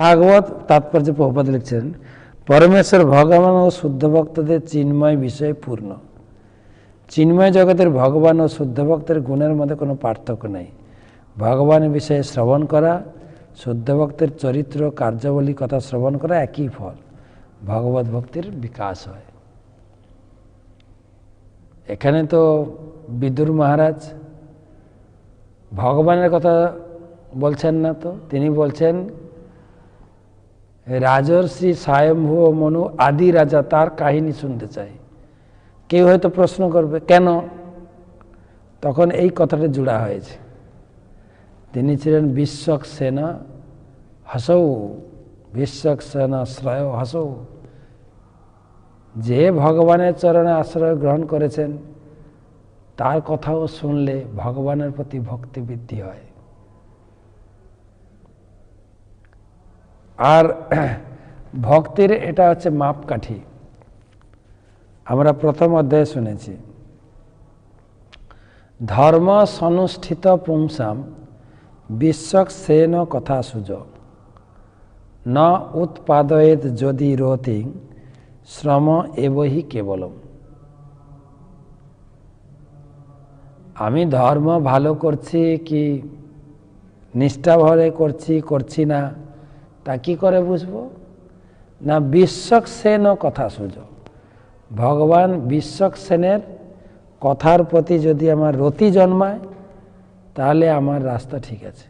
ভাগবত তাৎপর্য প্রভুপাত লিখছেন, পরমেশ্বর ভগবান ও শুদ্ধ ভক্তদের চিন্ময় বিষয়ে পূর্ণ। চিন্ময় জগতের ভগবান ও শুদ্ধ ভক্তের গুণের মধ্যে কোনো পার্থক্য নেই। ভগবানের বিষয়ে শ্রবণ করা, শুদ্ধ ভক্তের চরিত্র কার্যাবলী কথা শ্রবণ করা একই ফল। ভগবত ভক্তির বিকাশ হয়। এখানে তো বিদুর মহারাজ ভগবানের কথা বলছেন না তো? তিনি বলছেন রাজর্ষি ও মনু আদি রাজা তার কাহিনী শুনতে চাই কেউ হয়তো প্রশ্ন করবে, কেন? তখন এই কথাটা জোড়া হয়েছে। তিনি ছিলেন বিশ্বক সেনা, হাসৌ, বিশ্বক সেনা শ্রয় হাসৌ। যে ভগবানের চরণে আশ্রয় গ্রহণ করেছেন, তার কথাও শুনলে ভগবানের প্রতি ভক্তি বৃদ্ধি হয়। আর ভক্তির এটা হচ্ছে মাপকাঠি। আমরা প্রথম অধ্যায়ে শুনেছি, ধর্ম সনুষ্ঠিত পুংসাম, বিশ্বক সেন কথা সুযোগ ন উৎপাদয়েত যদি রতিং, শ্রম এবহি কেবলম। আমি ধর্ম ভালো করছি কি, নিষ্ঠাভরে করছি করছি না? তা কি করে বুঝব? না বিশ্বক সেন কথা সুযোগ। ভগবান বিশ্বক সেনের কথার প্রতি যদি আমার রতি জন্মায়, তাহলে আমার রাস্তা ঠিক আছে।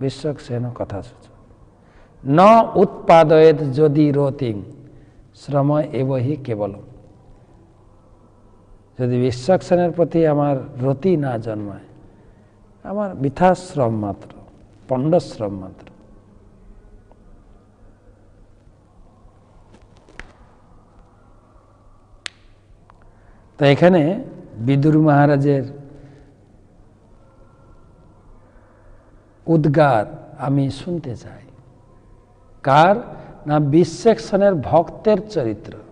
বিশ্বক সেন কথা সুযোগ। ন উৎপাদয়েত যদি রতিং, শ্রম এবহি কেবল যদি বিশ্বক সেনের প্রতি আমার রতি না জন্মায়, আমার বৃথাশ্রম মাত্র। পণ্ডশ্রম মাত্র তো এখানে বিদুর মহারাজের উদ্গার আমি শুনতে চাই। কার? না বিশ্বক্ষণের ভক্তের চরিত্র।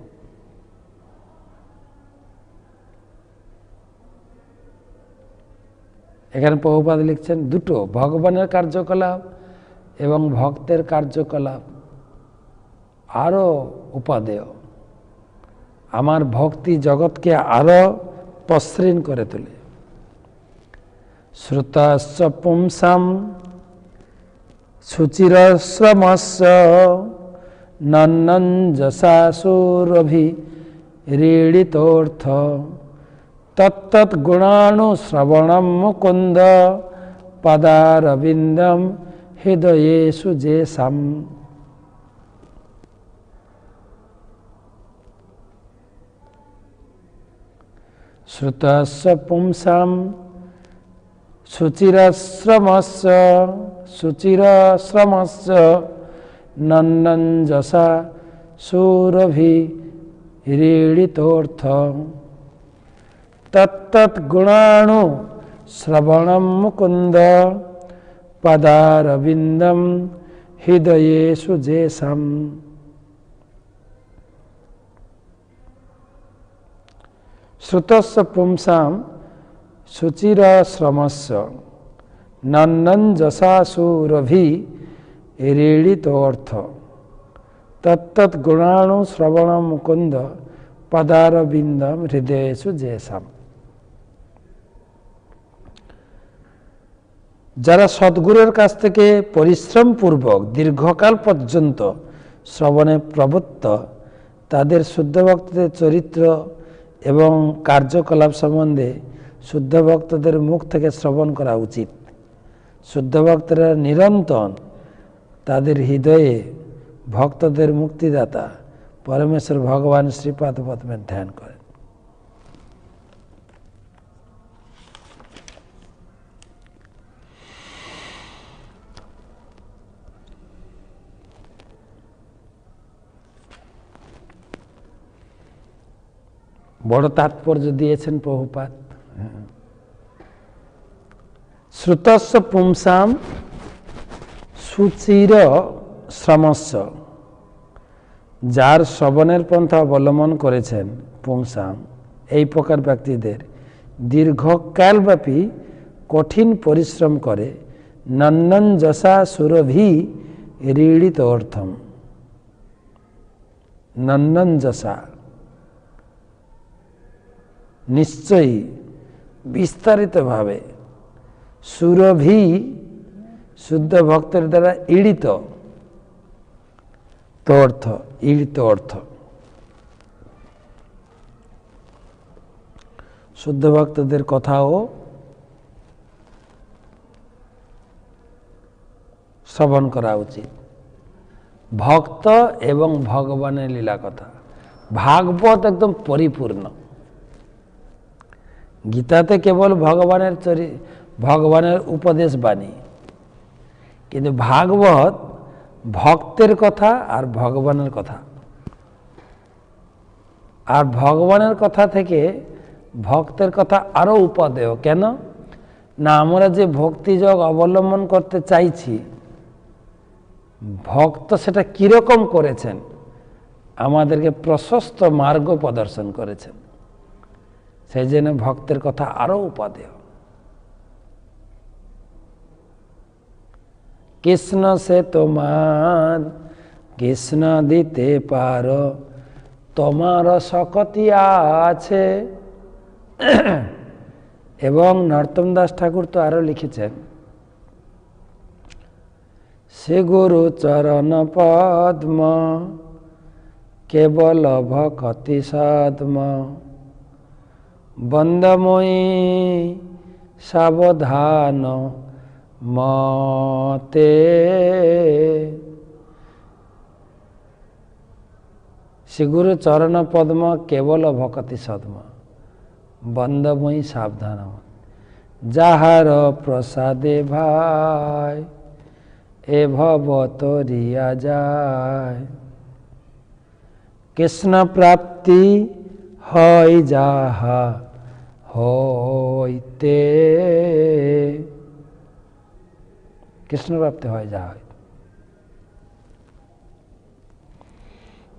এখানে প্রভুপাদ লিখছেন, দুটো, ভগবানের কার্যকলাপ এবং ভক্তের কার্যকলাপ। আরও উপাদেয়। আমার ভক্তি জগৎকে আরও প্রসৃণ করে তোলে। শ্রুতস্য পুংসাম শুচিরশ্রমস্য নন্নঞ্জসাসুরভি ঋড়িতোর্থ तत्त गुणाणु श्रवणम मुकुंद पदारविंदम हृदयेशु जेसम श्रुतस्व पुंसम शुचिरश्रमस्व शुचिरश्रमस्व नन्दन जसा सूरभि रीडितोर्थ तत्त गुणाणु श्रवणम मुकुंद पदारविंदम हृदय सुजेशम श्रुतस्व पुंसाम शुचिर श्रमस्व तत्त गुणाणु श्रवण मुकुंद पदारविंदम हृदय जयसम যারা সদ্গুরুর কাছ থেকে পরিশ্রম পূর্বক দীর্ঘকাল পর্যন্ত শ্রবণে প্রবত্ত, তাদের শুদ্ধ ভক্তদের চরিত্র এবং কার্যকলাপ সম্বন্ধে শুদ্ধ ভক্তদের মুখ থেকে শ্রবণ করা উচিত। শুদ্ধ ভক্তরা নিরন্তর তাদের হৃদয়ে ভক্তদের মুক্তিদাতা পরমেশ্বর ভগবান শ্রীপাদ পদ্মের ধ্যান করেন। বড় তাৎপর্য দিয়েছেন প্রভুপাত শ্রুতস্ব পুংসাম সুচির শ্রমস্য, যার শ্রবণের পন্থা অবলম্বন করেছেন পুংসাম। এই প্রকার ব্যক্তিদের দীর্ঘকালব্যাপী কঠিন পরিশ্রম করে নন্নঞ্জসা সুরভি ঋড়িত অর্থম। নন্নঞ্জসা নিশ্চয়ই বিস্তারিতভাবে। সুরভি শুদ্ধ ভক্তের দ্বারা ঈড়িত তো অর্থ ঈড়িত অর্থ। শুদ্ধ ভক্তদের কথাও শ্রবণ করা উচিত। ভক্ত এবং ভগবানের লীলা কথা ভাগবত একদম পরিপূর্ণ। গীতাতে কেবল ভগবানের চরি, ভগবানের উপদেশ বাণী। কিন্তু ভাগবত ভক্তের কথা আর ভগবানের কথা। আর ভগবানের কথা থেকে ভক্তের কথা আরও উপাদেয়। কেন? না, আমরা যে ভক্তিযোগ অবলম্বন করতে চাইছি, ভক্ত সেটা কীরকম করেছেন? আমাদেরকে প্রশস্ত মার্গ প্রদর্শন করেছেন। সেই জন্য ভক্তের কথা আরও উপাদেয়। কৃষ্ণ সে তোমার, কৃষ্ণ দিতে পারো, তোমার শকতি আছে। এবং নর্তম দাস ঠাকুর তো আরও লিখেছেন সে গুরু চরণ পদ্ম, কেবল ভকতি সদ্ম বন্দময়ী সাবধান মতে। শ্রীগুরু চরণ পদ্ম কেবল ভকতি সদ্ম। বন্দময়ী সাবধান। যাহার প্রসাদে ভাই, এ ভব তরিয়া যায়। কৃষ্ণ প্রাপ্তি হয় যাহা হইতে। কৃষ্ণ প্রাপ্তি হয় যা হয়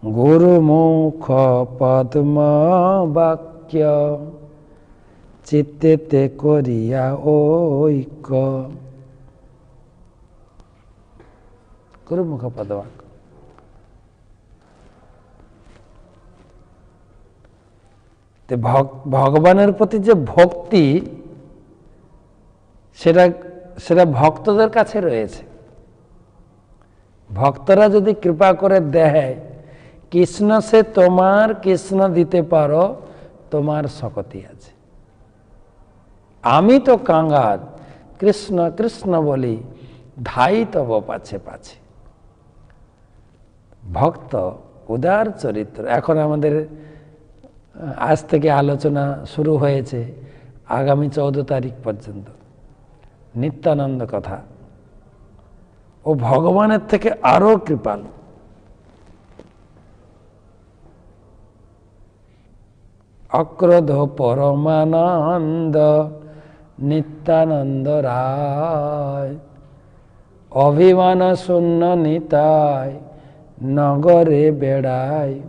গুরুমুখ পদ্ম বাক্য চিত্তেতে করিয়া ঐক্য। গুরুমুখ পদবাক্য ভগবানের প্রতি যে ভক্তি, সেটা সেটা ভক্তদের কাছে রয়েছে। ভক্তরা যদি কৃপা করে দেয়, কৃষ্ণ সে তোমার কৃষ্ণ দিতে পারো, তোমার শকতি আছে। আমি তো কাঙ্গাল কৃষ্ণ কৃষ্ণ বলি, ধাই তব পাছে পাছে। ভক্ত, উদার চরিত্র। এখন আমাদের আজ থেকে আলোচনা শুরু হয়েছে আগামী চৌদ্দ তারিখ পর্যন্ত। নিত্যানন্দ কথা। ও ভগবানের থেকে আরও কৃপালু। অক্রোধ পরমানন্দ নিত্যানন্দ রায়। অভিমান শূন্য নিতায় নগরে বেড়ায়